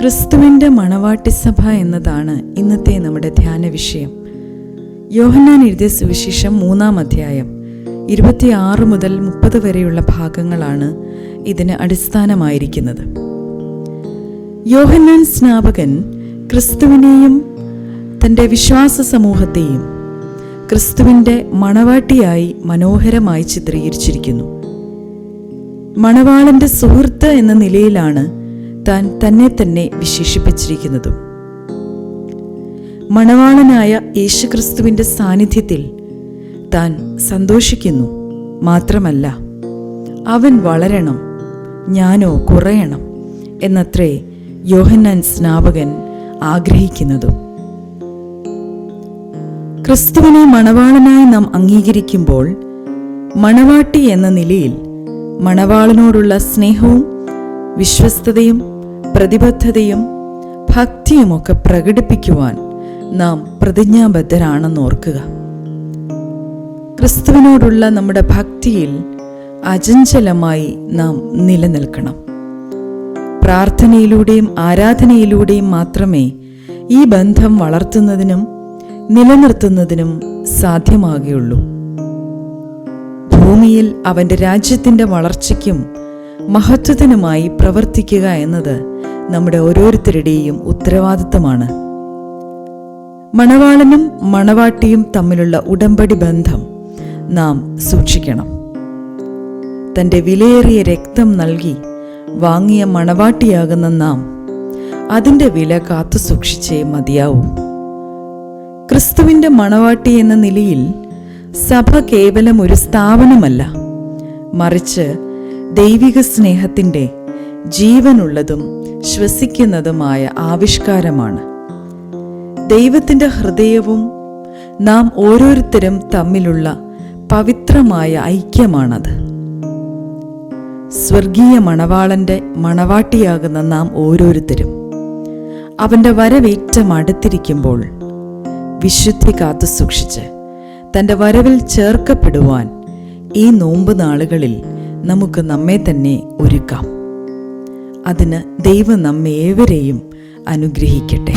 ക്രിസ്തുവിന്റെ മണവാട്ടിസഭ എന്നതാണ് ഇന്നത്തെ നമ്മുടെ ധ്യാന വിഷയം. യോഹന്നാൻ എഴുതിയ സുവിശേഷം മൂന്നാം അധ്യായം ഇരുപത്തിയാറ് മുതൽ മുപ്പത് വരെയുള്ള ഭാഗങ്ങളാണ് ഇതിന് അടിസ്ഥാനമായിരിക്കുന്നത്. യോഹന്നാൻ സ്നാപകൻ ക്രിസ്തുവിനെയും തന്റെ വിശ്വാസ സമൂഹത്തെയും ക്രിസ്തുവിന്റെ മണവാട്ടിയായി മനോഹരമായി ചിത്രീകരിച്ചിരിക്കുന്നു. മണവാളന്റെ സുഹൃത്ത് എന്ന നിലയിലാണ് താൻ തന്നെ തന്നെ വിശേഷിപ്പിച്ചിരിക്കുന്നതും. മണവാളനായ യേശുക്രിസ്തുവിന്റെ സാന്നിധ്യത്തിൽ താൻ സന്തോഷിക്കുന്നു. മാത്രമല്ല അവൻ വളരണം ഞാനോ കുറയണം എന്നത്രേ യോഹന്നാൻ സ്നാപകൻ ആഗ്രഹിക്കുന്നതും. ക്രിസ്തുവിനെ മണവാളനായി നാം അംഗീകരിക്കുമ്പോൾ മണവാട്ടി എന്ന നിലയിൽ മണവാളനോടുള്ള സ്നേഹവും വിശ്വസ്തതയും പ്രതിബദ്ധതയും ഭക്തിയുമൊക്കെ പ്രകടിപ്പിക്കുവാൻ നാം പ്രതിജ്ഞാബദ്ധരാണെന്ന് ഓർക്കുക. ക്രിസ്തുവിനോടുള്ള നമ്മുടെ ഭക്തിയിൽ അചഞ്ചലമായി നാം നിലനിൽക്കണം. പ്രാർത്ഥനയിലൂടെയും ആരാധനയിലൂടെയും മാത്രമേ ഈ ബന്ധം വളർത്തുന്നതിനും നിലനിർത്തുന്നതിനും സാധ്യമാകുകയുള്ളൂ. ഭൂമിയിൽ അവന്റെ രാജ്യത്തിന്റെ വളർച്ചയ്ക്കും മഹത്വത്തിനുമായി പ്രവർത്തിക്കുക എന്നത് നമ്മുടെ ഓരോരുത്തരുടെയും ഉത്തരവാദിത്തമാണ്. മണവാളനും മണവാട്ടിയും തമ്മിലുള്ള ഉടമ്പടി ബന്ധം നാം സൂക്ഷിക്കണം. തന്റെ വിലയേറിയ രക്തം നൽകി വാങ്ങിയ മണവാട്ടിയാകുന്ന നാം അതിന്റെ വില കാത്തു സൂക്ഷിച്ചേ മതിയാവൂ. ക്രിസ്തുവിന്റെ മണവാട്ടി എന്ന നിലയിൽ സഭ കേവലം ഒരു സ്ഥാപനമല്ല. മറിച്ച് ദൈവിക സ്നേഹത്തിന്റെ ജീവനുള്ളതും ശ്വസിക്കുന്നതുമായ ആവിഷ്കാരമാണ്. ദൈവത്തിന്റെ ഹൃദയവും നാം ഓരോരുത്തരും തമ്മിലുള്ള പവിത്രമായ ഐക്യമാണത്. സ്വർഗീയ മണവാളന്റെ മണവാട്ടിയാകുന്ന നാം ഓരോരുത്തരും അവന്റെ വരവേറ്റം അടുത്തിരിക്കുമ്പോൾ വിശുദ്ധി കാത്തു സൂക്ഷിച്ച് തന്റെ വരവിൽ ചേർക്കപ്പെടുവാൻ ഈ നോമ്പ് നാളുകളിൽ നമുക്ക് നമ്മെ തന്നെ ഒരുക്കാം. അതിന് ദൈവം നമ്മേവരെയും അനുഗ്രഹിക്കട്ടെ.